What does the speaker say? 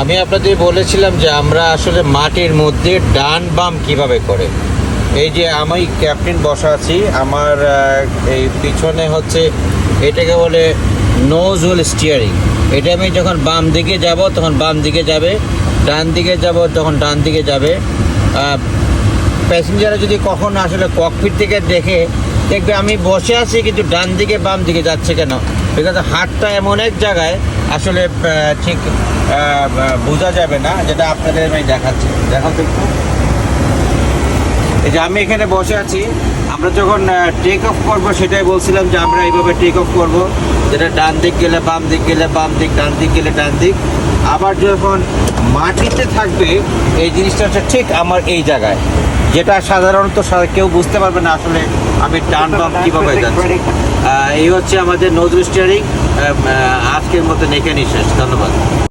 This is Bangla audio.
আমি আপনাদের বলেছিলাম যে আমরা আসলে মাটির মধ্যে ডান বাম কীভাবে করে? এই যে আমি ক্যাপ্টেন বসা আছি, আমার এই পিছনে হচ্ছে এটাকে বলে নোজ হুইল স্টিয়ারিং এটা আমি যখন বাম দিকে যাব, তখন বাম দিকে যাবে, ডান দিকে যাব, তখন ডান দিকে যাবে। প্যাসেঞ্জাররা যদি কখনো আসলে ককপিট থেকে দেখে, দেখবে আমি বসে আছি, কিন্তু ডান দিকে বাম দিকে যাচ্ছে কেন? বিকজ হাতটা এমন এক জায়গায় আসলে ঠিক বোঝা যাবে না, যেটা আপনাদের আমি দেখাচ্ছি। দেখাতে এই যে আমি এখানে বসে আছি, আমরা যখন টেক অফ করব, সেটাই বলছিলাম যে আমরা এইভাবে টেক অফ করব, যেটা ডান দিক গেলে বাম দিক গেলে বাম দিক, ডান দিক গেলে ডান দিক। আবার যখন মাটিতে থাকবে, এই জিনিসটা হচ্ছে ঠিক আমার এই জায়গায়, যেটা সাধারণত কেউ বুঝতে পারবে না আসলে আমি টার্ন বাম কীভাবে যাচ্ছি? এই হচ্ছে আমাদের নজরুল স্টিয়ারিং আজকের মতো এখানেই শেষ। ধন্যবাদ।